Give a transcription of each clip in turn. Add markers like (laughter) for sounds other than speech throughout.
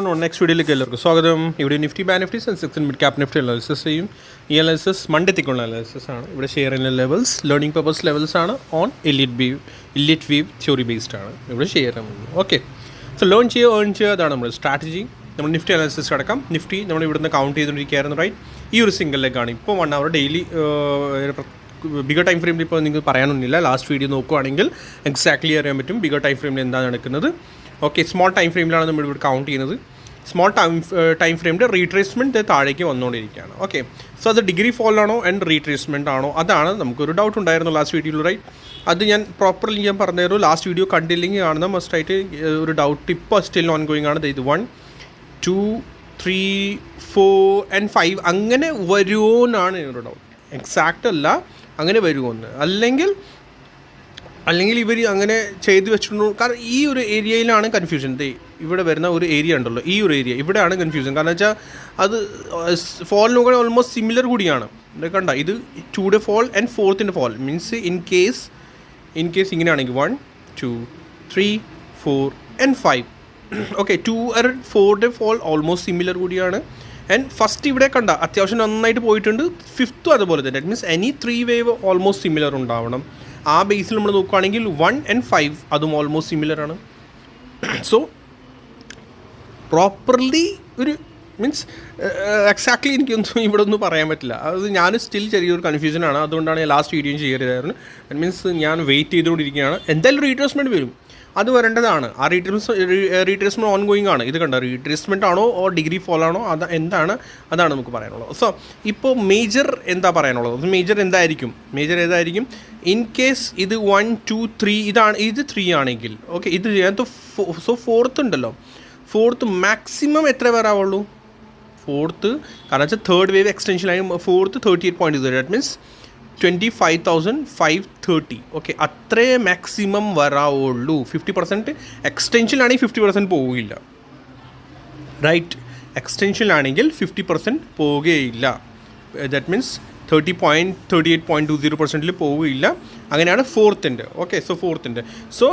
Next വീഡിയോയിലേക്ക് എല്ലാവർക്കും സ്വാഗതം. ഇവിടെ നിഫ്റ്റി ബാ Nifty Sensex mid cap Nifty analysis ചെയ്യും. ഈ അനാലിസിസ് മണ്ടത്തേക്കുള്ള അനാലിസിസ് ആണ്. ഇവിടെ ഷെയർ ചെയ്യുന്ന ലെവൽസ് ലേണിംഗ് പർപ്പസ് ലെവൽസ് ആണ് on Elliott wave Elliott wave theory based ആണ്. ഇവിടെ ഷെയർ ചെയ്യുന്നത് ഓക്കെ സോ ലേൺ ചെയ്യുക ഏൺ ചെയ്യുക അതാണ് നമ്മുടെ സ്ട്രാറ്റജി നമ്മൾ നിഫ്റ്റി അനാലിസിസ് കിടക്കാം. നിഫ്റ്റി നമ്മൾ ഇവിടുന്ന് കൗണ്ട് ചെയ്തുകൊണ്ടിരിക്കുകയായിരുന്നു റൈറ്റ് ഈ ഒരു സിംഗിൾ ലെഗാണ് ഇപ്പോൾ one hour daily bigger time ഫ്രെയിമിൽ ഇപ്പോൾ നിങ്ങൾക്ക് പറയാനൊന്നുമില്ല. ലാസ്റ്റ് വീഡിയോ നോക്കുവാണെങ്കിൽ എക്സാക്ട്ലി അറിയാൻ പറ്റും ബിഗർ ടൈം ഫ്രെയിമിൽ എന്താണ് നടക്കുന്നത്. ഓക്കെ സ്മോൾ ടൈം ഫ്രെയിമിലാണ് നമ്മൾ ഇവിടെ കൗണ്ട് ചെയ്യുന്നത്. സ്മോൾ ടൈം ടൈം ഫ്രെയിമിന്റെ റീട്രേസ്മെന്റ് താഴേക്ക് വന്നുകൊണ്ടിരിക്കുകയാണ് ഓക്കെ സോ അത് ഡിഗ്രി ഫോളാണോ ആൻഡ് റീട്രേസ്മെന്റ് ആണോ? അതാണ് നമുക്കൊരു ഡൗട്ട് ഉണ്ടായിരുന്നു ലാസ്റ്റ് വീഡിയോയിൽ റൈറ്റ് അത് ഞാൻ പ്രോപ്പർലി ഞാൻ പറഞ്ഞു ലാസ്റ്റ് വീഡിയോ കണ്ടില്ലെങ്കിൽ കാണുന്ന മസ്റ്റായിട്ട് ഒരു ഡൗട്ട് ഇപ്പോൾ സ്റ്റിൽ ഓൺ ഗോയിങ് ആണ് ഇത് one two three four and five അങ്ങനെ വരുമോ എന്നാണ് എന്നൊരു ഡൗട്ട് എക്സാക്റ്റ് അല്ല അങ്ങനെ വരുമോ അല്ലെങ്കിൽ അല്ലെങ്കിൽ ഇവർ അങ്ങനെ ചെയ്തു വെച്ചിട്ടുണ്ട്? കാരണം ഈ ഒരു ഏരിയയിലാണ് കൺഫ്യൂഷൻ ഇവിടെ വരുന്ന ഒരു ഏരിയ ഉണ്ടല്ലോ. ഈ ഒരു ഏരിയ ഇവിടെയാണ് കൺഫ്യൂഷൻ കാരണം വെച്ചാൽ അത് ഫോളിനൊക്കെ ഓൾമോസ്റ്റ് സിമിലർ കൂടിയാണ്. കണ്ട ഇത് ടൂയുടെ fall and ഫോർത്തിന്റെ fall means in case in case ഇങ്ങനെയാണെങ്കിൽ one two three four and five okay two and ഫോറിന്റെ ഫോൾ ഓൾമോസ്റ്റ് സിമിലർ കൂടിയാണ്. ആൻഡ് ഫസ്റ്റ് ഇവിടെ കണ്ട അത്യാവശ്യം നന്നായിട്ട് പോയിട്ടുണ്ട്. ഫിഫ്ത്തും അതുപോലെ തന്നെ. That means any three wave almost similar ഉണ്ടാവണം. ആ ബേസിൽ നമ്മൾ നോക്കുകയാണെങ്കിൽ വൺ ആൻഡ് ഫൈവ് അതും ഓൾമോസ്റ്റ് സിമിലർ ആണ്. സോ പ്രോപ്പർലി ഒരു മീൻസ് എക്സാക്ട്ലി എനിക്കൊന്നും ഇവിടെ ഒന്നും പറയാൻ പറ്റില്ല. അത് ഞാൻ സ്റ്റിൽ ചെറിയൊരു കൺഫ്യൂഷനാണ് അതുകൊണ്ടാണ് ഞാൻ ലാസ്റ്റ് വീഡിയോ ചെയ്യരുതായിരുന്നു. ദറ്റ് മീൻസ് ഞാൻ വെയിറ്റ് ചെയ്തുകൊണ്ടിരിക്കുകയാണ്. എന്തായാലും റീട്രേസ്മെന്റ് വരും. അത് വരേണ്ടതാണ്. ആ റീട്രേസ് റീട്രേസ്മെന്റ് ഓൺ ഗോയിങ് ആണ്. ഇത് കണ്ടോ? റീട്രേസ്മെന്റ് ആണോ ഓ ഡിഗ്രി ഫോൾ ആണോ? അത് എന്താണ്? അതാണ് നമുക്ക് പറയാനുള്ളത്. സോ ഇപ്പോൾ മേജർ എന്താ പറയാനുള്ളത്? മേജർ എന്തായിരിക്കും? മേജർ ഏതായിരിക്കും? ഇൻ കേസ് ഇത് വൺ ടു ത്രീ ഇതാണ് ഇത് ത്രീ ആണെങ്കിൽ ഓക്കെ ഇത് ഇതിനകത്ത് സോ ഫോർത്ത് ഉണ്ടല്ലോ. ഫോർത്ത് മാക്സിമം എത്ര വരാവുള്ളൂ? ഫോർത്ത് കാരണം വെച്ചാൽ third wave എക്സ്റ്റൻഷനായി fourth thirty eight zero that means twenty five thousand five thirty okay അത്രേ മാക്സിമം വരാവുള്ളൂ. ഫിഫ്റ്റി പെർസെന്റ് എക്സ്റ്റൻഷനിലാണെങ്കിൽ ഫിഫ്റ്റി പെർസെന്റ് പോവുകയില്ല. റൈറ്റ് എക്സ്റ്റൻഷനിലാണെങ്കിൽ ഫിഫ്റ്റി പെർസെന്റ് പോവുകയില്ല. That means thirty point thirty eight point two zero പെർസെന്റിൽ പോവുകയില്ല. അങ്ങനെയാണ് ഫോർത്തിന്റെ okay so ഫോർത്തിന്റെ സോ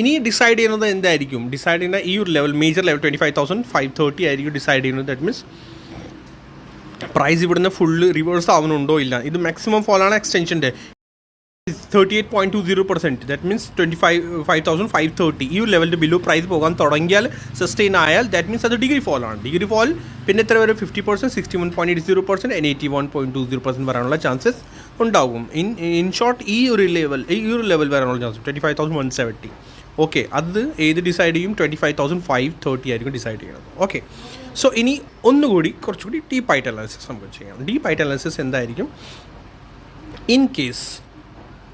ഇനി ഡിസൈഡ് ചെയ്യുന്നത് എന്തായിരിക്കും? ഡിസൈഡ് ചെയ്യുന്ന ഈ ഒരു level major level twenty five thousand five thirty ആയിരിക്കും ഡിസൈഡ് ചെയ്യുന്നത്. ദാറ്റ് മീൻസ് പ്രൈസ് ഇവിടുന്ന് ഫുള്ള് റിവേഴ്സ് ആവുന്നുണ്ടോ ഇല്ല. ഇത് മാക്സിമം ഫോളാണ് എക്സ്റ്റൻഷന്റെ thirty eight point two zero percent that means twenty five five thousand five thirty ഈ ഒരു ലെവലിന്റെ ബിലോ പ്രൈസ് പോകാൻ തുടങ്ങിയാൽ സസ്റ്റെയിൻ ആയാൽ ദാറ്റ് മീൻസ് അത് ഡിഗ്രി ഫോൾ ആണ്. ഡിഗ്രി ഫോൾ പിന്നെ എത്ര വരെ? Fifty percent sixty one point eight zero percent and eighty one point two zero percent വരാനുള്ള ചാൻസസ് ഉണ്ടാകും. ഇൻ ഇൻ ഷോർട്ട് ഈ ഒരു ലെവൽ ഈ ഒരു ലെവൽ വരാനുള്ള chance twenty five thousand one seventy okay അത് ഏത് ഡിസൈഡ് ചെയ്യും? Twenty five thousand five thirty ആയിരിക്കും ഡിസൈഡ് ചെയ്യുന്നത് ഓക്കെ സോ ഇനി ഒന്നുകൂടി കുറച്ചുകൂടി ഡീപ്പായിട്ട് അനാലിസിസ് നമുക്ക് ചെയ്യാം. ഡീപ്പായിട്ട് അനാലിസിസ് എന്തായിരിക്കും? ഇൻ കേസ്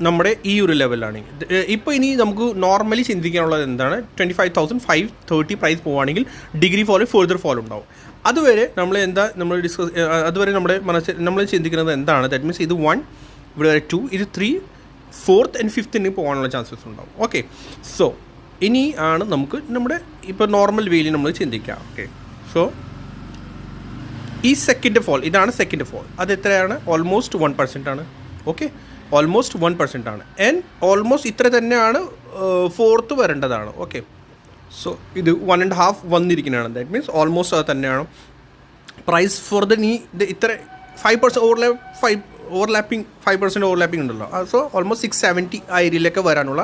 നമ്മുടെ ഈ ഒരു ലെവലാണെങ്കിൽ ഇപ്പോൾ ഇനി നമുക്ക് നോർമലി ചിന്തിക്കാനുള്ളത് എന്താണ്? Twenty five thousand five thirty price പോവുകയാണെങ്കിൽ ഡിഗ്രി ഫോളോ ഫെർദർ ഫോൾ ഉണ്ടാവും. അതുവരെ നമ്മൾ എന്താ നമ്മൾ ഡിസ്കസ് അതുവരെ നമ്മുടെ മനസ്സിൽ നമ്മൾ ചിന്തിക്കുന്നത് എന്താണ്? ദാറ്റ് മീൻസ് ഇത് വൺ ഇവിടെ വരെ ടു ഇത് ത്രീ ഫോർത്ത് ആൻഡ് ഫിഫ്ത്തിന് പോകാനുള്ള ചാൻസസ് ഉണ്ടാവും. ഓക്കെ സോ ഇനി ആണ് നമുക്ക് നമ്മുടെ ഇപ്പോൾ നോർമൽ വേയിൽ നമ്മൾ ചിന്തിക്കാം. ഓക്കെ സോ ഈ സെക്കൻഡ് ഫോൾ ഇതാണ് സെക്കൻഡ് ഫോൾ അത് എത്രയാണ്? ഓൾമോസ്റ്റ് വൺ പെർസെന്റ് ആണ്. ഓക്കെ ഓൾമോസ്റ്റ് വൺ പെർസെന്റ് ആണ്. ആൻഡ് ഓൾമോസ്റ്റ് ഇത്ര തന്നെയാണ് ഫോർത്ത് വരേണ്ടതാണ്. ഓക്കെ സോ ഇത് വൺ ആൻഡ് ഹാഫ് വന്നിരിക്കുന്നതാണ്. ദാറ്റ് മീൻസ് ഓൾമോസ്റ്റ് അത് തന്നെയാണ്. പ്രൈസ് ഫോർ ദ നീ ഇത്ര five percent overlap five overlapping five percent overlapping ഉണ്ടല്ലോ. സോ ഓൾമോസ്റ്റ് സിക്സ് സെവന്റി ആ ഏരിയയിലൊക്കെ വരാനുള്ള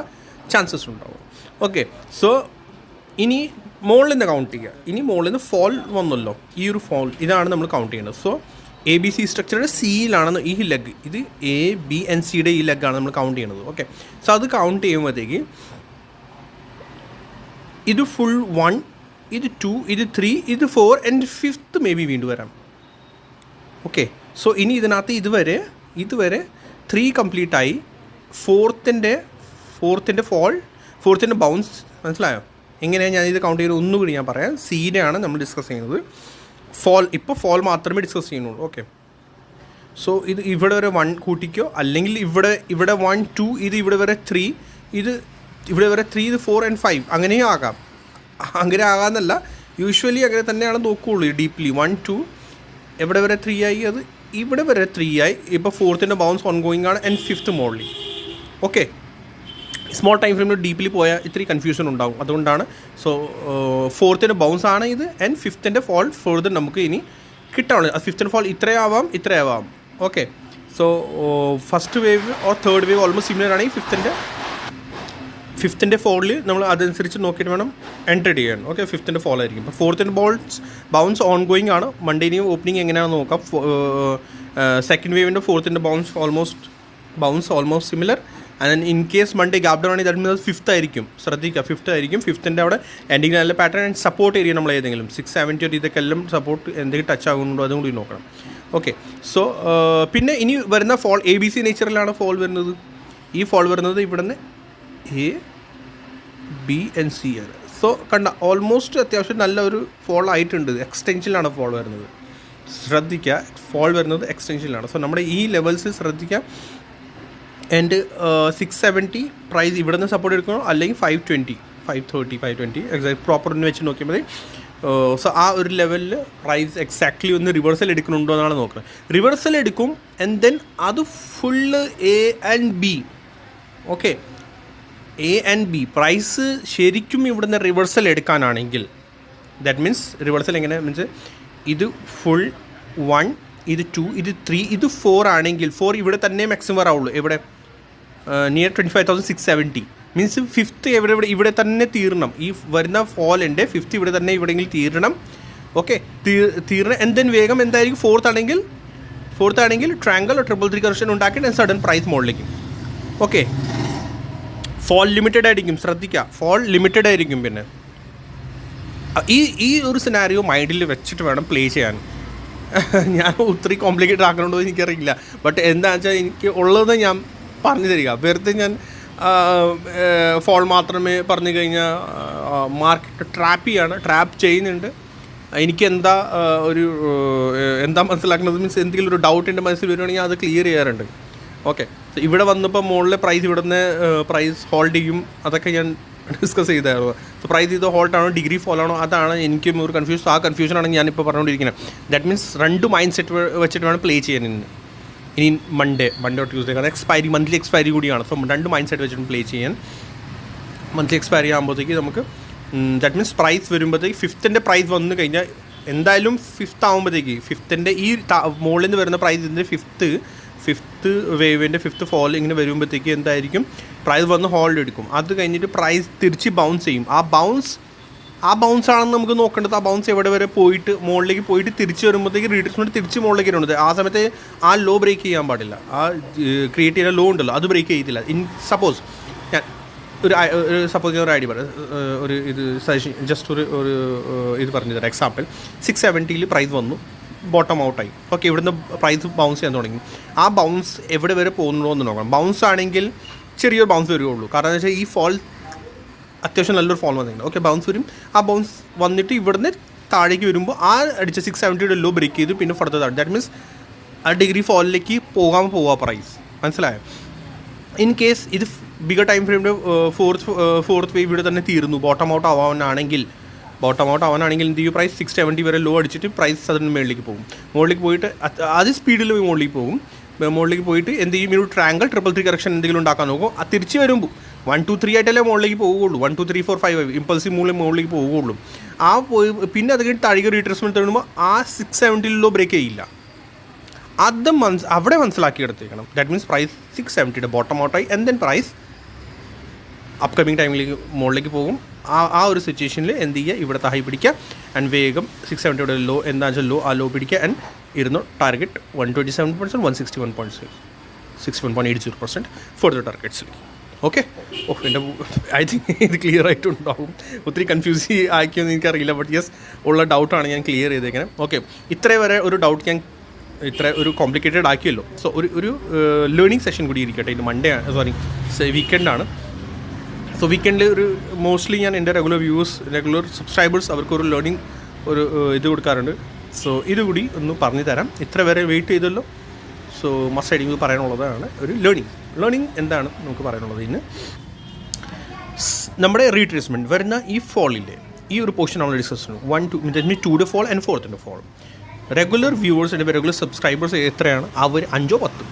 ചാൻസസ് ഉണ്ടാവും. ഓക്കെ സോ ഇനി മുകളിൽ നിന്ന് കൗണ്ട് ചെയ്യുക ഇനി മുകളിൽ നിന്ന് ഫോൾ വന്നല്ലോ. ഈ ഒരു ഫോൾ ഇതാണ് നമ്മൾ കൗണ്ട് ചെയ്യുന്നത് സോ എ ബി സി സ്ട്രക്ചറുടെ സിയിലാണെന്ന് ഈ ലെഗ് ഇത് എ ബി എൻ സിയുടെ ഈ ലെഗാണ് നമ്മൾ കൗണ്ട് ചെയ്യുന്നത് ഓക്കെ സോ അത് കൗണ്ട് ചെയ്യുമ്പോഴത്തേക്ക് ഇത് ഫുൾ വൺ ഇത് ടു ഇത് ത്രീ ഇത് four and fifth maybe വീണ്ടും വരാം. ഓക്കെ സോ ഇനി ഇതിനകത്ത് ഇതുവരെ ഇതുവരെ ത്രീ കംപ്ലീറ്റ് ആയി. ഫോർത്തിന്റെ ഫോർത്തിന്റെ ഫോൾ ഫോർത്തിന്റെ ബൗൺസ് മനസ്സിലായോ? എങ്ങനെയാണ് ഞാൻ ഇത് കൗണ്ട് ചെയ്ത്? ഒന്നുകൂടി ഞാൻ പറയാം. സീനെയാണ് നമ്മൾ ഡിസ്കസ് ചെയ്യുന്നത്. ഫോൾ ഇപ്പോൾ ഫോൾ മാത്രമേ ഡിസ്കസ് ചെയ്യുന്നുള്ളൂ. ഓക്കെ സോ ഇത് ഇവിടെ വരെ വൺ കൂട്ടിക്കോ? അല്ലെങ്കിൽ ഇവിടെ ഇവിടെ വൺ ടു ഇത് ഇവിടെ വരെ ത്രീ ഇത് ഇവിടെ വരെ ത്രീ ഇത് ഫോർ ആൻഡ് ഫൈവ് അങ്ങനെയും ആകാം. അങ്ങനെ ആകാമെന്നല്ല യൂഷ്വലി അങ്ങനെ തന്നെയാണ് നോക്കുകയുള്ളൂ ഡീപ്ലി വൺ ടു എവിടെ വരെ ത്രീ ആയി? അത് ഇവിടെ വരെ ത്രീ ആയി. ഇപ്പോൾ ഫോർത്തിന്റെ ബൗൺസ് ഓൺ ഗോയിങ് ആണ് ആൻഡ് ഫിഫ്ത്ത് മോഡലി ഓക്കെ സ്മോൾ ടൈം ഫ്രെയിമിൽ ഡീപ്ലി പോയാൽ ഇത്തിരി കൺഫ്യൂഷൻ ഉണ്ടാവും. അതുകൊണ്ടാണ്. സോ ഫോർത്തിന്റെ ബൗൺസ് ആണ് ഇത് ആൻഡ് ഫിഫ്ത്തിന്റെ ഫോൾ ഫോർത്ത് നമുക്ക് ഇനി കിട്ടാണ് ഫിഫ്ത്തിന്റെ ഫോൾ ഇത്രയാവാം ഇത്രയാവാം okay so first wave or third wave almost similar ആണെങ്കിൽ ഫിഫ്ത്തിന്റെ ഫിഫ്ത്തിന്റെ ഫോളിൽ നമ്മൾ അതനുസരിച്ച് നോക്കിയിട്ട് വേണം എന്റർ ചെയ്യാൻ. ഓക്കെ ഫിഫ്ത്തിന്റെ ഫോൾ ആയിരിക്കും. അപ്പോൾ ഫോർത്തിന്റെ ബോൾസ് ബൗൺസ് ഓൺ ഗോയിങ് ആണ്. മണ്ടേനെയും ഓപ്പണിംഗ് എങ്ങനെയാണെന്ന് നോക്കാം. സെക്കൻഡ് വേവിന്റെ ഫോർത്തിന്റെ bounce almost bounce almost similar and in case Monday gap down ആണെങ്കിൽ ദാറ്റ് മീൻസ് ഫിഫ്ത്ത് ആയിരിക്കും. ശ്രദ്ധിക്കുക ഫിഫ്ത്ത് ആയിരിക്കും. ഫിഫ്ത്തിന്റെ അവിടെ എൻഡിങ് നല്ല പാറ്റേൺ ആൻഡ് സപ്പോർട്ട് ഏരിയ നമ്മൾ ഏതെങ്കിലും സിക്സ് സെവന്റി ഒരു ഇതൊക്കെ എല്ലാം സപ്പോർട്ട് എന്തെങ്കിലും ടച്ച് ആകുന്നുണ്ടോ അതും കൂടി നോക്കണം. ഓക്കെ സോ പിന്നെ ഇനി വരുന്ന ഫോൾ എ ബി സി നേച്ചറിലാണ് ഫോൾ വരുന്നത്. ഈ ഫോൾ വരുന്നത് ഇവിടുന്ന് എ ബി എൻ സി ആണ്. സോ കണ്ട ഓൾമോസ്റ്റ് അത്യാവശ്യം നല്ല ഒരു ഫോൾ ആയിട്ടുണ്ട്. എക്സ്റ്റെൻഷനിലാണ് ഫോൾ വരുന്നത്. ശ്രദ്ധിക്കുക ഫോൾ വരുന്നത് എക്സ്റ്റെൻഷനിലാണ് സോ നമ്മുടെ ഈ ലെവൽസ് ശ്രദ്ധിക്കുക ആൻഡ് സിക്സ് സെവന്റി പ്രൈസ് ഇവിടെ നിന്ന് സപ്പോർട്ട് എടുക്കണോ? അല്ലെങ്കിൽ five twenty five thirty five twenty exact proper ഒന്ന് വെച്ച് നോക്കിയാൽ മതി. സോ ആ ഒരു ലെവലിൽ പ്രൈസ് എക്സാക്ട്ലി ഒന്ന് റിവേഴ്സൽ എടുക്കണുണ്ടോ എന്നാണ് നോക്കുന്നത് റിവേഴ്സൽ എടുക്കും ആൻഡ് ദെൻ അത് full A and B okay A and B price ശരിക്കും ഇവിടുന്ന് റിവേഴ്സൽ എടുക്കാനാണെങ്കിൽ ദാറ്റ് മീൻസ് റിവേഴ്സൽ എങ്ങനെ? മീൻസ് ഇത് ഫുൾ വൺ ഇത് ടു ഇത് ത്രീ ഇത് ഫോർ ആണെങ്കിൽ ഫോർ ഇവിടെ തന്നെ മാക്സിമം വരാവുള്ളൂ എവിടെ? Near twenty five thousand six seventy means fifth എവിടെ ഇവിടെ ഇവിടെ തന്നെ തീരണം. ഈ വരുന്ന ഫോളിന്റെ ഫിഫ്ത്ത് ഇവിടെ തന്നെ ഇവിടെയെങ്കിലും തീരണം. ഓക്കെ തീരണം എന്തെൻ വേഗം എന്തായിരിക്കും? ഫോർത്ത് ആണെങ്കിൽ ഫോർത്ത് ആണെങ്കിൽ ട്രാങ്കിൾ ട്രിപ്പിൾ ത്രീ കറക്ഷൻ ഉണ്ടാക്കിയിട്ട് സഡൻ പ്രൈസ് മുകളിലേക്ക്. ഓക്കെ ഫോൾ ലിമിറ്റഡ് ആയിരിക്കും ശ്രദ്ധിക്കുക ഫോൾ ലിമിറ്റഡ് ആയിരിക്കും പിന്നെ. ഈ ഈ ഒരു സിനാരിയോ മൈൻഡിൽ വെച്ചിട്ട് വേണം പ്ലേ ചെയ്യാൻ. (laughs) ഞാൻ ഒത്തിരി കോംപ്ലിക്കേറ്റഡ് ആക്കണോണ്ടോ എനിക്കറിയില്ല. ബട്ട് എന്താണെന്ന് വെച്ചാൽ എനിക്ക് ഉള്ളത് ഞാൻ പറഞ്ഞു തരിക. വെറുതെ ഞാൻ ഫോൾ മാത്രമേ പറഞ്ഞു കഴിഞ്ഞാൽ മാർക്കറ്റ് ട്രാപ്പ് ചെയ്യാണ്. ട്രാപ്പ് ചെയ്യുന്നുണ്ട്. എനിക്ക് എന്താ ഒരു എന്താ മനസ്സിലാക്കുന്നത് മീൻസ് എന്തെങ്കിലും ഒരു ഡൗട്ട് എന്റെ മനസ്സിൽ വരുവാണെങ്കിൽ അത് ക്ലിയർ ചെയ്യാറുണ്ട്. ഓക്കെ ഇവിടെ വന്നപ്പോൾ മുകളിലെ പ്രൈസ് ഇവിടുന്ന് പ്രൈസ് ഹോൾഡ് ചെയ്യും. അതൊക്കെ ഞാൻ ഡിസ്കസ് ചെയ്തായിരുന്നു. സോ പ്രൈസ് ഇത് ഹോൾഡ് ആണോ ഡിഗ്രി ഫോൾ ആണോ അതാണ് എനിക്കും ഒരു കൺഫ്യൂസ് ആ കൺഫ്യൂഷനാണ് ഞാനിപ്പോൾ പറഞ്ഞുകൊണ്ടിരിക്കുന്നത്. ദാറ്റ് മീൻസ് രണ്ട് മൈൻഡ് സെറ്റ് വെച്ചിട്ട് വേണം പ്ലേ ചെയ്യാൻ ഇനി മൺഡേ മൺഡേ ട്യൂസ്ഡേ കാരണം എക്സ്പയറി മന്ത്ലി എക്സ്പയറി കൂടിയാണ്. സോ രണ്ട് മൈൻഡ് സെറ്റ് വെച്ചിട്ട് പ്ലേ ചെയ്യാൻ. മന്ത്ലി എക്സ്പയറി ആകുമ്പോഴത്തേക്ക് നമുക്ക് ദാറ്റ് മീൻസ് പ്രൈസ് വരുമ്പോഴത്തേക്ക് ഫിഫ്ത്തിന്റെ പ്രൈസ് വന്നു കഴിഞ്ഞാൽ എന്തായാലും ഫിഫ്ത്ത് ആകുമ്പോഴത്തേക്ക് ഫിഫ്ത്തിന്റെ ഈ മുകളിൽ നിന്ന് വരുന്ന പ്രൈസ് ഇതിന്റെ ഫിഫ്ത്ത് ഫിഫ്ത്ത് വേവിന്റെ ഫിഫ്ത്ത് ഫോൾ ഇങ്ങനെ വരുമ്പോഴത്തേക്ക് എന്തായിരിക്കും? പ്രൈസ് വന്ന് ഹോൾഡ് എടുക്കും. അത് കഴിഞ്ഞിട്ട് പ്രൈസ് തിരിച്ച് ബൗൺസ് ചെയ്യും. ആ ബൗൺസ് ആ ബൗൺസ് ആണെന്ന് നമുക്ക് നോക്കേണ്ടത് ആ ബൗൺസ് എവിടെ വരെ പോയിട്ട് മുകളിലേക്ക് പോയിട്ട് തിരിച്ച് വരുമ്പോഴത്തേക്ക് റീഡിസ്മെന്റ് തിരിച്ച് മുകളിലേക്ക് വരുന്നത് ആ സമയത്ത് ആ ലോ ബ്രേക്ക് ചെയ്യാൻ പാടില്ല. ആ ക്രിയേറ്റ് ചെയ്യുന്ന ലോ ഉണ്ടല്ലോ അത് ബ്രേക്ക് ചെയ്തില്ല ഇൻ സപ്പോസ് ഞാൻ ഒരു സപ്പോസ് ഞാൻ ഒരു ഐഡിയ പറയാം ഒരു ഇത് സജഷൻ ജസ്റ്റ് ഒരു ഒരു ഇത് പറഞ്ഞു തരാം എക്സാമ്പിൾ സിക്സ് സെവന്റിയിൽ പ്രൈസ് വന്നു. ബോട്ടം ഔട്ടായി ഓക്കെ ഇവിടുന്ന് പ്രൈസ് ബൗൺസ് ചെയ്യാൻ തുടങ്ങി. ആ ബൗൺസ് എവിടെ വരെ പോകുന്നുണ്ടോ എന്ന് നോക്കണം. ബൗൺസ് ആണെങ്കിൽ ചെറിയൊരു ബൗൺസ് വരികയുള്ളൂ. കാരണം എന്ന് വെച്ചാൽ ഈ ഫോൾ അത്യാവശ്യം നല്ലൊരു ഫോൾ വന്നിട്ടുണ്ട്. ഓക്കെ ബൗൺസ് വരും. ആ ബൗൺസ് വന്നിട്ട് ഇവിടുന്ന് താഴേക്ക് വരുമ്പോൾ ആ അടിച്ച സിക്സ് സെവന്റിയുടെ ലോ ബ്രേക്ക് ചെയ്തു. പിന്നെ ഫർദർ ദാറ്റ് മീൻസ് ആ ഡിഗ്രി ഫോളിലേക്ക് പോകാൻ പോവാ പ്രൈസ് മനസ്സിലായോ? ഇൻ കേസ് ഇത് ബിഗർ ടൈം ഫ്രെയിമിന്റെ ഫോർത്ത് ഫോർത്ത് വേവ് ഇവിടെ തന്നെ തീർന്നു ബോട്ടം ഔട്ട് ആവാനാണെങ്കിൽ ബോട്ടം ഔട്ട് ആവാനാണെങ്കിൽ എന്ത് ചെയ്യും? പ്രൈസ് സിക്സ് സെവന്റി വരെ ലോ അടിച്ചിട്ട് പ്രൈസ് അതിന് മുകളിലേക്ക് പോകും. മുകളിലേക്ക് പോയിട്ട് അത് സ്പീഡിൽ മുകളിലേക്ക് പോകും. മുകളിലേക്ക് പോയിട്ട് എന്ത് ചെയ്യും? ഒരു ട്രാങ്കിൾ ട്രിപ്പിൾ ത്രീ കറക്ഷൻ എന്തെങ്കിലും ഉണ്ടാക്കാൻ നോക്കും. അത് തിരിച്ച് വരുമ്പോൾ വൺ ടു ത്രീ ആയിട്ടല്ലേ മുകളിലേക്ക് പോവുകയുള്ളൂ. One two three four five impulsive മുകളിൽ മുകളിലേക്ക് പോവുകയുള്ളൂ. ആ പോയി പിന്നെ അത് കഴിഞ്ഞ് താഴേക്ക് റീട്രേസ്മെന്റ് തരുമ്പോൾ ആ സിക്സ് സെവന്റിയിലോ ബ്രേക്ക് ചെയ്യില്ല. അത് മനസ് അവിടെ മനസ്സിലാക്കി എടുത്തേക്കണം. ദാറ്റ് മീൻസ് പ്രൈസ് സിക്സ് സെവന്റിയുടെ ബോട്ടം ഔട്ടായി ആൻഡ് ദെൻ പ്രൈസ് അപ്കമിങ് ടൈമിലേക്ക് മുകളിലേക്ക് പോകും. ആ ആ ഒരു സിറ്റുവേഷനിൽ എന്ത് ചെയ്യുക? ഇവിടെ ഹൈ പിടിക്കുക. ആൻഡ് വേഗം സിക്സ് സെവന്റിയുടെ ലോ എന്താ വെച്ചാൽ ലോ ആ ലോ പിടിക്കുക. ആൻഡ് ഇരുന്നു target one twenty seven percent one sixty one point six six one point eight zero percent for the ടാർഗറ്റ്സിലേക്ക് okay oh എന്റെ ഐ തിങ്ക് ഇത് ക്ലിയർ ആയിട്ടുണ്ടാവും. ഒത്തിരി കൺഫ്യൂസ് ആക്കിയെന്ന് എനിക്കറിയില്ല. ബട്ട് യെസ് ഉള്ള ഡൗട്ടാണ് ഞാൻ ക്ലിയർ ചെയ്തേക്കുന്നത് ഓക്കെ ഇത്ര വരെ ഒരു ഡൗട്ട് ഞാൻ ഇത്ര ഒരു കോംപ്ലിക്കേറ്റഡ് ആക്കിയല്ലോ. സോ ഒരു ഒരു ലേണിംഗ് സെഷൻ കൂടി ഇരിക്കട്ടെ. ഇത് മൺഡേ സോറി വീക്കെൻഡാണ് സോ വീക്കെൻഡിൽ ഒരു മോസ്റ്റ്ലി ഞാൻ എന്റെ റെഗുലർ വ്യൂവേഴ്സ് റെഗുലർ സബ്സ്ക്രൈബേഴ്സ് അവർക്കൊരു ലേണിംഗ് ഒരു ഇത് കൊടുക്കാറുണ്ട്. സോ ഇതുകൂടി ഒന്ന് പറഞ്ഞു തരാം. ഇത്ര വരെ വെയിറ്റ് ചെയ്തല്ലോ. സോ മസ്റ്റ് ഐഡിങ് പറയാനുള്ളതാണ് ഒരു ലേണിംഗ് ലേണിംഗ് എന്താണ് നമുക്ക് പറയാനുള്ളത് ഇന്ന്? നമ്മുടെ റീട്രേസ്മെന്റ് വരുന്ന ഈ ഫോളിന്റെ ഈ ഒരു പോർഷൻ നമ്മൾ ഡിസ്കസ് ചെയ്യുന്നു. One two means two day fall and ഫോർത്തിന്റെ fall regular viewers regular subscribers എത്രയാണ്? അവർ അഞ്ചോ പത്തോ?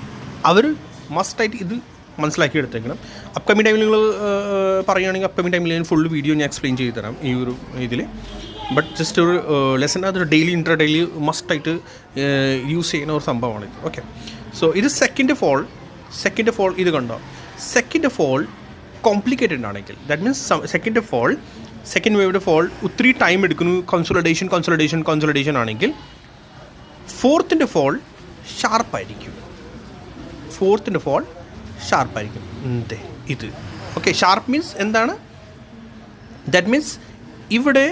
അവർ മസ്റ്റായിട്ട് ഇത് മനസ്സിലാക്കി എടുത്തേക്കണം അപ്കമിങ് ടൈമിൽ നിങ്ങൾ പറയുകയാണെങ്കിൽ അപ്കമിങ് ടൈമിൽ ഞാൻ ഫുൾ വീഡിയോ ഞാൻ എക്സ്പ്ലെയിൻ ചെയ്ത് തരാം ഈ ഒരു ഇതിൽ ബട്ട് ജസ്റ്റ് ഒരു ലെസൺ അതൊരു ഡെയിലി ഇന്റർ ഡെയിലി മസ്റ്റായിട്ട് യൂസ് ചെയ്യുന്ന ഒരു സംഭവമാണ് ഇത് ഓക്കെ സോ ഇത് സെക്കൻഡ് ഫോൾ സെക്കൻഡ് ഫോൾ ഇത് കണ്ടോ? സെക്കൻഡ് ഫോൾ കോംപ്ലിക്കേറ്റഡ് ആണെങ്കിൽ that means second fall second വേവിന്റെ ഫോൾ ഒത്തിരി ടൈം എടുക്കുന്നു. കൺസോളിഡേഷൻ കൺസോളിഡേഷൻ കൺസോളിഡേഷൻ ആണെങ്കിൽ ഫോർത്തിന്റെ ഫോൾ ഷാർപ്പായിരിക്കും ഫോർത്തിന്റെ ഫോൾ ഷാർപ്പായിരിക്കും. ഇത്. ഓക്കെ ഷാർപ്പ് മീൻസ് എന്താണ്? ദാറ്റ് മീൻസ് ഇവിടെ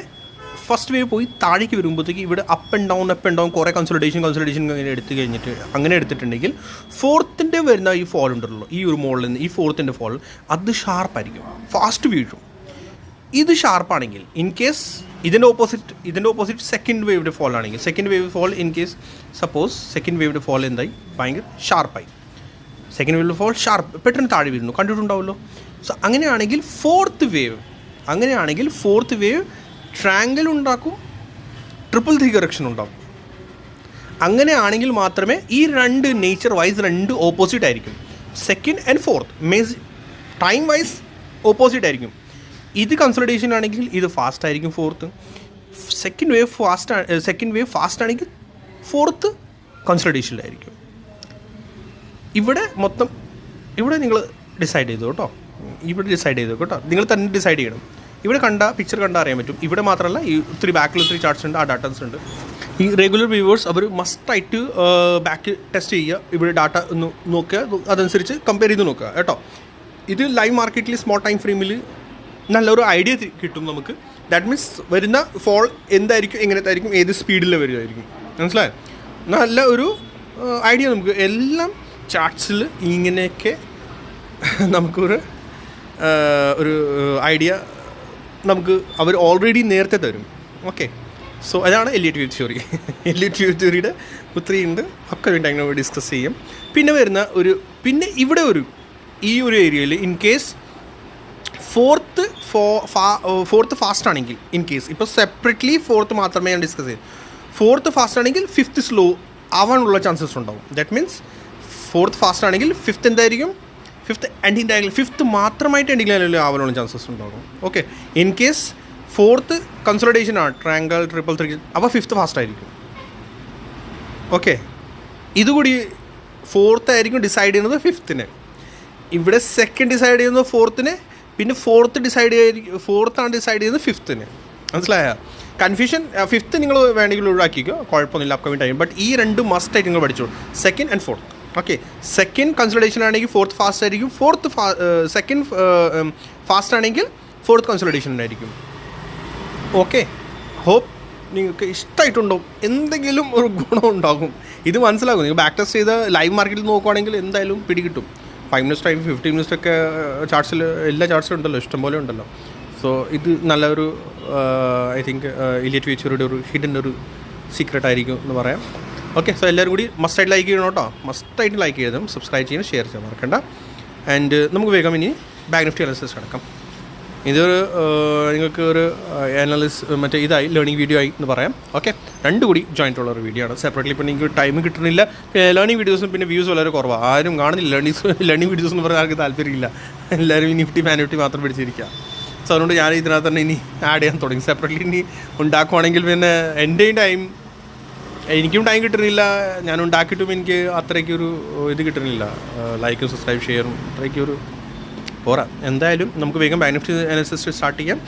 ഫസ്റ്റ് വേവ് പോയി താഴേക്ക് വരുമ്പോഴത്തേക്ക് ഇവിടെ up and down up and down കുറേ കൺസൾട്ടേഷൻ കൺസൾട്ടേഷൻ അങ്ങനെ എടുത്ത് കഴിഞ്ഞിട്ട് അങ്ങനെ എടുത്തിട്ടുണ്ടെങ്കിൽ ഫോർത്തിന്റെ വരുന്ന ഈ ഫോൾ ഉണ്ടല്ലോ ഈ ഒരു മോളിൽ നിന്ന് ഈ ഫോർത്തിന്റെ ഫോൾ അത് ഷാർപ്പായിരിക്കും ഫാസ്റ്റ് വീഴും. ഇത് ഷാർപ്പാണെങ്കിൽ ഇൻ കേസ് ഇതിന്റെ ഓപ്പോസിറ്റ് ഇതിന്റെ ഓപ്പോസിറ്റ് സെക്കൻഡ് വേവിന്റെ ഫോൾ ആണെങ്കിൽ second wave fall in case suppose second വേവിന്റെ ഫോൾ എന്തായി? ഭയങ്കര ഷാർപ്പായി സെക്കൻഡ് വേവ് ഫോൾ ഷാർപ്പ് പെട്ടെന്ന് താഴെ വീഴുന്നു. കണ്ടിട്ടുണ്ടാവുമല്ലോ? സോ അങ്ങനെയാണെങ്കിൽ ഫോർത്ത് വേവ് അങ്ങനെയാണെങ്കിൽ ഫോർത്ത് വേവ് ട്രാങ്കിൾ ഉണ്ടാക്കും ട്രിപ്പിൾ ധികറക്ഷൻ കറക്ഷൻ ഉണ്ടാവും അങ്ങനെയാണെങ്കിൽ മാത്രമേ ഈ രണ്ട് നേച്ചർ വൈസ് രണ്ട് ഓപ്പോസിറ്റ് ആയിരിക്കും. Second and fourth means time wise opposite ആയിരിക്കും. ഇത് കൺസൾട്ടേഷൻ ആണെങ്കിൽ ഇത് ഫാസ്റ്റ് ആയിരിക്കും fourth second wave fast second wave fast ആണെങ്കിൽ ഫോർത്ത് കൺസൾട്ടേഷനിലായിരിക്കും ഇവിടെ മൊത്തം ഇവിടെ നിങ്ങൾ ഡിസൈഡ് ചെയ്തു കേട്ടോ. ഇവിടെ ഡിസൈഡ് ചെയ്തു കേട്ടോ. നിങ്ങൾ തന്നെ ഡിസൈഡ് ചെയ്യണം. ഇവിടെ കണ്ട പിക്ചർ കണ്ടാൽ അറിയാൻ പറ്റും. ഇവിടെ മാത്രമല്ല ഈ ഒത്തിരി ബാക്കിൽ ഒത്തിരി ചാർട്ട്സ് ഉണ്ട് ആ ഡാറ്റാസ് ഉണ്ട്. ഈ റെഗുലർ വ്യൂവേഴ്സ് അവർ മസ്റ്റായിട്ട് ബാക്ക് ടെസ്റ്റ് ചെയ്യുക. ഇവിടെ ഡാറ്റ ഒന്ന് നോക്കുക. അതനുസരിച്ച് കമ്പയർ ചെയ്ത് നോക്കുക കേട്ടോ. ഇത് ലൈവ് മാർക്കറ്റിൽ സ്മോൾ ടൈം ഫ്രെയിമിൽ നല്ലൊരു ഐഡിയ കിട്ടും നമുക്ക്. ദാറ്റ് മീൻസ് വരുന്ന ഫോൾ എന്തായിരിക്കും എങ്ങനത്തെ ആയിരിക്കും ഏത് സ്പീഡിൽ വരുമായിരിക്കും മനസ്സിലായോ? നല്ല ഒരു ഐഡിയ നമുക്ക്. എല്ലാം ചാർട്ട്സിൽ ഇങ്ങനെയൊക്കെ നമുക്കൊരു ഒരു ഐഡിയ നമുക്ക് അവർ ഓൾറെഡി നേരത്തെ തരും. ഓക്കെ സോ അതാണ് എലിയറ്റ് തിയറി എലിയറ്റ് തിയറിയുടെ ഒത്തിരി ഉണ്ട്. ഒക്കെ വേണ്ടി അങ്ങനെ ഡിസ്കസ് ചെയ്യും. പിന്നെ വരുന്ന ഒരു പിന്നെ ഇവിടെ ഒരു ഈ ഒരു ഏരിയയിൽ ഇൻ കേസ് ഫോർത്ത് ഫോ ഫോർത്ത് ഫാസ്റ്റ് ആണെങ്കിൽ ഇൻ കേസ് ഇപ്പോൾ സെപ്പറേറ്റ്ലി ഫോർത്ത് മാത്രമേ ഞാൻ ഡിസ്കസ് ചെയ്യൂ. ഫോർത്ത് ഫാസ്റ്റ് ആണെങ്കിൽ ഫിഫ്ത്ത് സ്ലോ ആവാനുള്ള ചാൻസസ് ഉണ്ടാവും. ദാറ്റ് മീൻസ് ഫോർത്ത് ഫാസ്റ്റ് ആണെങ്കിൽ ഫിഫ്ത്ത് എന്തായിരിക്കും? ഫിഫ്ത്ത് എൻഡിങ് ഡയഗണൽ ഫിഫ്ത്ത് മാത്രമായിട്ട് എൻഡിങ് എൻഡിങ്ങിൽ ആവാനുള്ള ചാൻസസ് ഉണ്ടാകും. Okay in case fourth consultation ആണ്. ട്രാങ്കിൾ ട്രിപ്പിൾ ത്രീ അപ്പോൾ ഫിഫ്ത്ത് ഫാസ്റ്റ് ആയിരിക്കും. ഓക്കെ ഇതുകൂടി ഫോർത്ത് ആയിരിക്കും ഡിസൈഡ് ചെയ്യുന്നത് ഫിഫ്ത്തിന് ഇവിടെ സെക്കൻഡ് ഡിസൈഡ് ചെയ്യുന്നത് ഫോർത്തിന് പിന്നെ ഫോർത്ത് ഡിസൈഡ് ചെയ്യുക ഫോർത്ത് ആണ് ഡിസൈഡ് ചെയ്യുന്നത് ഫിഫ്ത്തിന് മനസ്സിലായ? കൺഫ്യൂഷൻ ഫിഫ്ത്ത് നിങ്ങൾ വേണമെങ്കിൽ ഒഴിവാക്കിക്കോ. കുഴപ്പമൊന്നുമില്ല അപ്കമിങ് ടൈം ബട്ട് ഈ രണ്ട് മസ്റ്റായിട്ട് നിങ്ങൾ പഠിച്ചോളൂ. Second and fourth okay second consultation ആണെങ്കിൽ ഫോർത്ത് ഫാസ്റ്റ് ആയിരിക്കും. ഫോർത്ത് സെക്കൻഡ് ഫാസ്റ്റ് ആണെങ്കിൽ ഫോർത്ത് കൺസൾട്ടേഷൻ ഉണ്ടായിരിക്കും. ഓക്കെ ഹോപ്പ് നിങ്ങൾക്ക് ഇഷ്ടമായിട്ടുണ്ടോ എന്തെങ്കിലും ഒരു ഗുണം ഉണ്ടാകും. ഇത് മനസ്സിലാകും. നിങ്ങൾ ബാക്ക് ടെസ്റ്റ് ചെയ്ത് ലൈവ് മാർക്കറ്റിൽ നോക്കുവാണെങ്കിൽ എന്തായാലും പിടികിട്ടും. Five minutes time fifteen minutes ഒക്കെ ചാർട്സിൽ എല്ലാ ചാർട്സിലും ഉണ്ടല്ലോ. ഇഷ്ടംപോലെ ഉണ്ടല്ലോ. സോ ഇത് നല്ലൊരു ഐ തിങ്ക് ഇലിയറ്റ് ഫീച്ചറുടെ ഒരു ഹിഡൻ ഒരു സീക്രട്ട് ആയിരിക്കും എന്ന് പറയാം. ഓക്കെ സോ എല്ലാവരും കൂടി മസ്റ്റായിട്ട് ലൈക്ക് ചെയ്യണം കേട്ടോ. മസ്റ്റായിട്ട് ലൈക്ക് ചെയ്തും സബ്സ്ക്രൈബ് ചെയ്യണം ഷെയർ ചെയ്യാൻ മറക്കണ്ട. ആൻഡ് നമുക്ക് വേഗം ഇനി ബാങ്ക് നിഫ്റ്റി അനാലിസിസ് കിടക്കാം. ഇതൊരു ഏഹ്, നിങ്ങൾക്ക് ഒരു അനാലിസ് മറ്റേ ഇതായി ലേണിംഗ് വീഡിയോ ആയി എന്ന് പറയാം. ഓക്കെ രണ്ടു കൂടി ജോയിന്റ് ഉള്ള ഒരു വീഡിയോ ആണ്. സെപ്പറേറ്റ്ലി പിന്നെ നിങ്ങൾക്ക് ടൈം കിട്ടുന്നില്ല. ലേണിംഗ് വീഡിയോസും പിന്നെ വ്യൂസ് വളരെ കുറവാണ് ആരും കാണുന്നില്ല. ലേണിംഗ് ലേണിംഗ് വീഡിയോസ് എന്ന് പറഞ്ഞാൽ ആർക്ക് താല്പര്യമില്ല. എല്ലാവരും ഈ നിഫ്റ്റി മാനിഫ്റ്റി മാത്രം പിടിച്ചിരിക്കുക സോ അതുകൊണ്ട് ഞാൻ ഇതിനകത്ത് തന്നെ ഇനി ആഡ് ചെയ്യാൻ തുടങ്ങി. സെപ്പറേറ്റ്ലി ഇനി ഉണ്ടാക്കുവാണെങ്കിൽ പിന്നെ എന്റെയും ടൈം എനിക്കും ടൈം കിട്ടുന്നില്ല. ഞാൻ ഉണ്ടാക്കിയിട്ടും എനിക്ക് അത്രയ്ക്കൊരു ഇത് കിട്ടുന്നില്ല. ലൈക്കും സബ്സ്ക്രൈബ് ഷെയറും അത്രയ്ക്കൊരു പോരാ എന്തായാലും നമുക്ക് വേഗം bank nifty Nifty analysis start ചെയ്യാം.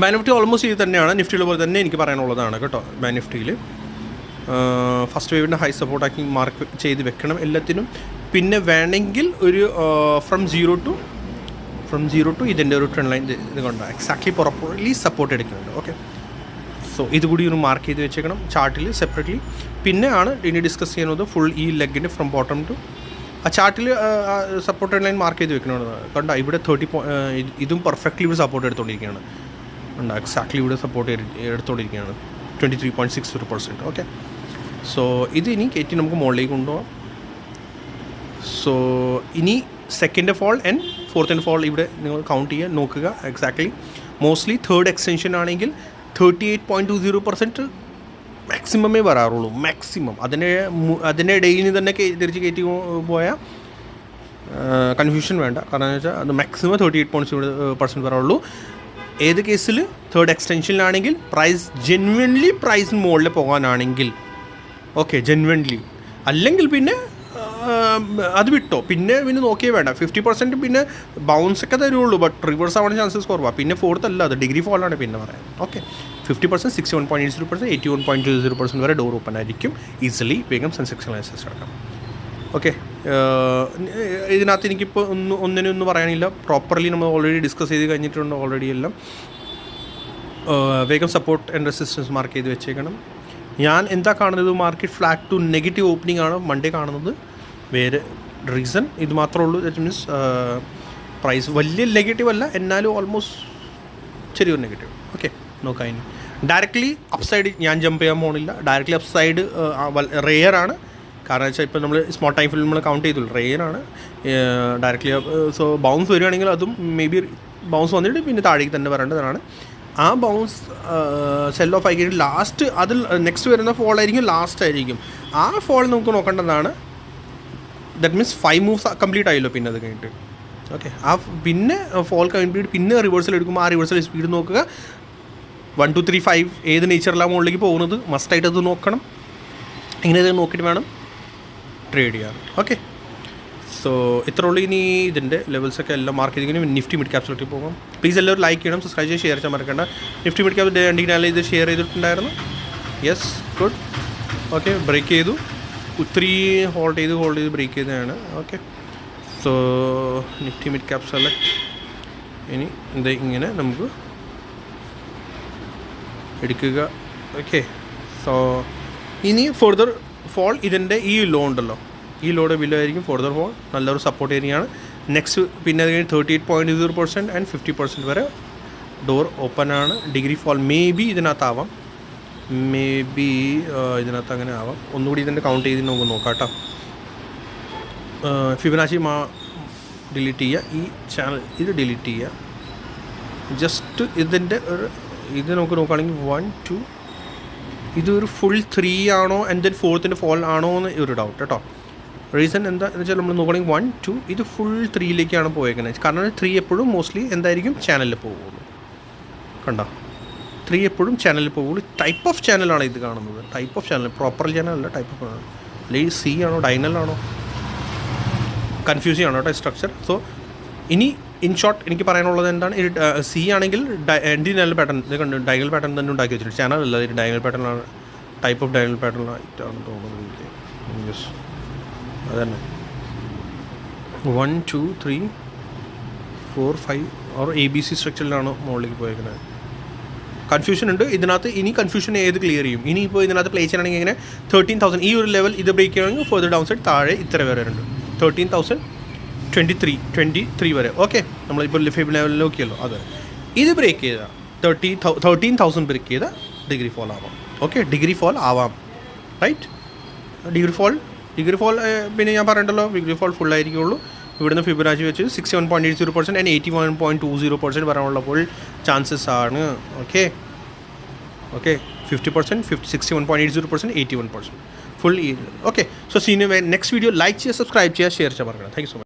ബാങ്ക് നിഫ്റ്റി ഓൾമോസ്റ്റ് ഇത് തന്നെയാണ്. നിഫ്റ്റിയിലെ പോലെ തന്നെ എനിക്ക് പറയാനുള്ളതാണ് കേട്ടോ ബാനിഫ്റ്റിയിൽ ഫസ്റ്റ് വേവിന്റെ ഹൈ സപ്പോർട്ടാക്കി മാർക്ക് ചെയ്ത് വെക്കണം എല്ലാത്തിനും. പിന്നെ വേണമെങ്കിൽ ഒരു from zero to from zero to ഇതിന്റെ ഒരു ട്രെൻഡ് ലൈൻ ഇത് കൊണ്ടാണ് എക്സാക്ട്ലി പ്രോപ്പർലി സപ്പോർട്ട് എടുക്കുന്നുണ്ട്. ഓക്കെ സോ ഇതുകൂടി ഒന്ന് മാർക്ക് ചെയ്ത് വെച്ചേക്കണം ചാർട്ടിൽ സെപ്പറേറ്റ്ലി പിന്നെ ആണ് ഇനി ഡിസ്കസ് ചെയ്യുന്നത് ഫുൾ ഈ ലെഗിന്റെ ഫ്രം ബോട്ടം ടു ആ ചാർട്ടിൽ സപ്പോർട്ട് ലൈൻ മാർക്ക് ചെയ്ത് വെക്കണമെന്ന് കണ്ട ഇവിടെ തേർട്ടി ഇതും പെർഫെക്റ്റ്ലി ഇവിടെ സപ്പോർട്ട് എടുത്തുകൊണ്ടിരിക്കുകയാണ് ഉണ്ട് എക്സാക്ട്ലി ഇവിടെ സപ്പോർട്ട് എടുത്തുകൊണ്ടിരിക്കുകയാണ് ട്വന്റി ത്രീ പോയിന്റ് സിക്സ് ഒരു പെർസെന്റ് ഓക്കെ സോ ഇത് ഇനി കയറ്റി നമുക്ക് മുകളിലേക്ക് കൊണ്ടുപോകാം സോ ഇനി second fall and fourth and fall ഇവിടെ നിങ്ങൾ കൗണ്ട് ചെയ്യുക നോക്കുക എക്സാക്ട്ലി മോസ്റ്റ്ലി തേർഡ് എക്സ്റ്റൻഷൻ ആണെങ്കിൽ thirty eight point two zero percent മാക്സിമമേ വരാറുള്ളൂ. മാക്സിമം അതിനെ മു- അതിന്റെ ഇടയിൽ നിന്ന് തന്നെ തിരിച്ച് കയറ്റി പോയ കൺഫ്യൂഷൻ വേണ്ട. കാരണം എന്ന് വെച്ചാൽ അത് maximum thirty eight point percent വരാറുള്ളൂ. ഏത് കേസിൽ തേർഡ് എക്സ്റ്റൻഷനിലാണെങ്കിൽ പ്രൈസ് ജെന്വൻലി പ്രൈസിന് മുകളിൽ പോകാനാണെങ്കിൽ. ഓക്കെ ജെന്വൻലി അല്ലെങ്കിൽ പിന്നെ അത് വിട്ടോ. പിന്നെ പിന്നെ നോക്കിയേ വേണ്ട. ഫിഫ്റ്റി പെർസെന്റ് പിന്നെ ബൗൺസ് ഒക്കെ തരുള്ളൂ ബട്ട് റിവേഴ്സ് ആവാൻ ചാൻസസ് കുറവാണ് പിന്നെ ഫോർത്ത് അല്ല അത് ഡിഗ്രി ഫോളാണ് പിന്നെ പറയാം. Okay fifty percent sixty one point zero percent eighty one point two zero percent വരെ ഡോർ ഓപ്പൺ ആയിരിക്കും. ഈസിലി വേഗം സെൻസെക്സ് ലൈസൻസ് എടുക്കാം ഓക്കെ ഇതിനകത്ത് എനിക്കിപ്പോൾ ഒന്ന് ഒന്നിനും ഒന്നും പറയാനില്ല. പ്രോപ്പർലി നമ്മൾ ഓൾറെഡി ഡിസ്കസ് ചെയ്ത് കഴിഞ്ഞിട്ടുണ്ട് ഓൾറെഡി എല്ലാം. വേഗം സപ്പോർട്ട് ആൻഡ് റെസിസ്റ്റൻസ് മാർക്ക് ചെയ്ത് വെച്ചേക്കണം. ഞാൻ എന്താ കാണുന്നത്? Market flat to negative opening ആണ് മൺഡേ കാണുന്നത്. വേറെ റീസൺ ഇത് മാത്രമേ ഉള്ളൂ. ദറ്റ് മീൻസ് പ്രൈസ് വലിയ നെഗറ്റീവ് അല്ല എന്നാലും ഓൾമോസ്റ്റ് ചെറിയൊരു നെഗറ്റീവ് ഓക്കെ നോക്കാം ഇനി. ഡയറക്റ്റ്ലി അപ്സൈഡ് ഞാൻ ജമ്പ് ചെയ്യാൻ പോകണില്ല ഡയറക്റ്റ്ലി അപ്സൈഡ് റെയർ ആണ്. കാരണം വെച്ചാൽ ഇപ്പോൾ നമ്മൾ സ്മോൾ ടൈം ഫിലിം നമ്മൾ കൗണ്ട് ചെയ്തുള്ളൂ. റെയർ ആണ്. ഡയറക്റ്റ്ലി സോ ബൗൺസ് വരികയാണെങ്കിൽ അതും മേ ബി ബൗൺസ് വന്നിട്ട് പിന്നെ താഴേക്ക് തന്നെ വരേണ്ടതാണ്. ആ ബൗൺസ് സെൽ ഓഫ് ആയി ലാസ്റ്റ് അതിൽ നെക്സ്റ്റ് വരുന്ന ഫോൾ ആയിരിക്കും ലാസ്റ്റ് ആയിരിക്കും. ആ ഫോൾ നമുക്ക് നോക്കേണ്ടതാണ്. That means five moves complete ആയല്ലോ പിന്നെ അത് കഴിഞ്ഞിട്ട്. ഓക്കെ ആ പിന്നെ ഫോൾ കഴിഞ്ഞിട്ട് പിന്നെ റിവേഴ്സൽ എടുക്കുമ്പോൾ ആ റിവേഴ്സൽ സ്പീഡ് നോക്കുക. വൺ ടു ത്രീ ഫൈവ് ഏത് നേച്ചറിലാണ് മുകളിലേക്ക് പോകുന്നത്? മസ്റ്റായിട്ട് അത് നോക്കണം. ഇങ്ങനെ ഇത് നോക്കിയിട്ട് വേണം ട്രേഡ് ചെയ്യാൻ. ഓക്കെ സോ ഇത്ര ഉള്ളൂ ഇനി ഇതിന്റെ ലെവൽസൊക്കെ എല്ലാം മാർക്ക് ചെയ്തിങ്ങനെ നിഫ്റ്റി മിഡ് ക്യാപ്സിലേക്ക് പോകാം. പ്ലീസ് എല്ലാവരും ലൈക്ക് ചെയ്യണം സബ്സ്ക്രൈബ് ചെയ്ത് ഷെയർ ചെയ്യാൻ മറക്കണ്ട. നിഫ്റ്റി മിഡ് ക്യാപ് രണ്ടിനാലും ഇത് ഷെയർ ചെയ്തിട്ടുണ്ടായിരുന്നു. യെസ് ഗുഡ് ഓക്കെ ബ്രേക്ക് ചെയ്തു. ഒത്തിരി ഹോൾഡ് ചെയ്ത് ഹോൾഡ് ചെയ്ത് ബ്രേക്ക് ചെയ്തതാണ്. Okay so Nifty mid cap select ഇനി എന്താ ഇങ്ങനെ നമുക്ക് എടുക്കുക. ഓക്കെ സോ ഇനി ഫർദർ ഫോൾ ഇതിന്റെ ഈ ലോ ഉണ്ടല്ലോ. ഈ ലോയുടെ വില ആയിരിക്കും ഫർദർ ഫോൾ നല്ലൊരു സപ്പോർട്ട് ഏരിയയാണ് നെക്സ്റ്റ് പിന്നെ അത് കഴിഞ്ഞ് thirty eight point zero percent and fifty percent വരെ ഡോർ ഓപ്പൺ ആണ്. ഡിഗ്രി ഫോൾ മേ ബി ഇതിനകത്താവാം. മേ ബി ഇതിനകത്ത് അങ്ങനെ ആവാം. ഒന്നുകൂടി ഇതിന്റെ കൗണ്ട് ചെയ്ത് നമുക്ക് നോക്കാം കേട്ടോ ഫിബനാശി മാ ഡിലീറ്റ് ചെയ്യുക ഈ ചാനൽ ഇത് ഡിലീറ്റ് ചെയ്യുക ജസ്റ്റ് ഇതിന്റെ ഒരു ഇത് നമുക്ക് നോക്കുകയാണെങ്കിൽ വൺ ടു ഇതൊരു ഫുൾ ത്രീ ആണോ ആൻഡ് ദെൻ ഫോർത്തിന്റെ ഫോൾ ആണോ എന്ന് ഒരു ഡൗട്ട് കേട്ടോ റീസൺ എന്താ? എന്ന് വെച്ചാൽ നമ്മൾ നോക്കുകയാണെങ്കിൽ വൺ ടു ഇത് ഫുൾ ത്രീയിലേക്കാണ് പോയേക്കുന്നത് കാരണം ത്രീ എപ്പോഴും മോസ്റ്റ്ലി എന്തായിരിക്കും? ചാനലിൽ പോകുള്ളൂ. കണ്ടോ? ത്രീ എപ്പോഴും ചാനലിൽ പോകുള്ളൂ ടൈപ്പ് ഓഫ് ചാനലാണ് ഇത് കാണുന്നത്. ടൈപ്പ് ഓഫ് ചാനൽ പ്രോപ്പർ ചാനലല്ല ടൈപ്പ് ഓഫ് ചാനൽ അല്ലെങ്കിൽ സി ആണോ ഡൈനലാണോ കൺഫ്യൂസിംഗ് ആണോ കേട്ടോ സ്ട്രക്ചർ സോ ഇനി ഇൻ ഷോർട്ട് എനിക്ക് പറയാനുള്ളത് എന്താണ്? സി ആണെങ്കിൽ എൻഡിനൽ പാറ്റേൺ ഇത് കണ്ട് പാറ്റേൺ തന്നെ ഉണ്ടാക്കി വെച്ചിട്ടുണ്ട്. ചാനൽ അല്ല ഇത് പാറ്റേൺ ആണ്. ടൈപ്പ് ഓഫ് ഡൈനൽ പാറ്റേൺ ആയിട്ടാണ് തോന്നുന്നത് yes one two three four five or A B C സ്ട്രക്ചറിലാണ് മുകളിലേക്ക് പോയേക്കുന്നത്. കൺഫ്യൂഷൻ ഉണ്ട്. ഇതിനകത്ത് ഇനി കൺഫ്യൂഷൻ ഏത് ക്ലിയർ ചെയ്യും? ഇനി ഇപ്പോൾ ഇതിനകത്ത് പ്ലേ ചെയ്യണമെങ്കിൽ ഇങ്ങനെ തേർട്ടീൻ തൗസൻഡ് ഈ ഒരു ലെവൽ ഇത് ബ്രേക്ക് ചെയ്യണമെങ്കിൽ ഫർദർ ഡൗൺ സൈഡ് താഴെ ഇത്ര വരെ ഉണ്ട് thirteen thousand twenty three twenty three വരെ ഓക്കെ നമ്മളിപ്പോൾ ലിഫേബ് ലെവലിൽ നോക്കിയല്ലോ. അത്. ഇത് ബ്രേക്ക് ചെയ്താൽ തേർട്ടി തേർട്ടീൻ തൗസൻഡ് ബ്രേക്ക് ചെയ്താൽ ഡിഗ്രി ഫോൾ ആവാം. ഓക്കെ ഡിഗ്രി ഫോൾ ആവാം. Right degree fall degree fall പിന്നെ ഞാൻ പറയണ്ടല്ലോ ഡിഗ്രി ഫോൾ ഫുൾ ആയിരിക്കുള്ളൂ. ഇവിടുന്ന് ഫിബനാച്ചി വെച്ച് sixty one point eight zero percent and eighty one point two zero percent വരാനുള്ളപ്പോൾ chances ആണ് okay okay fifty percent fifty sixty one point eight zero percent eighty one percent full okay so senior next video like ചെയ്യുക subscribe ചെയ്യുക share ചെയ്യാൻ പറയണം thank you so much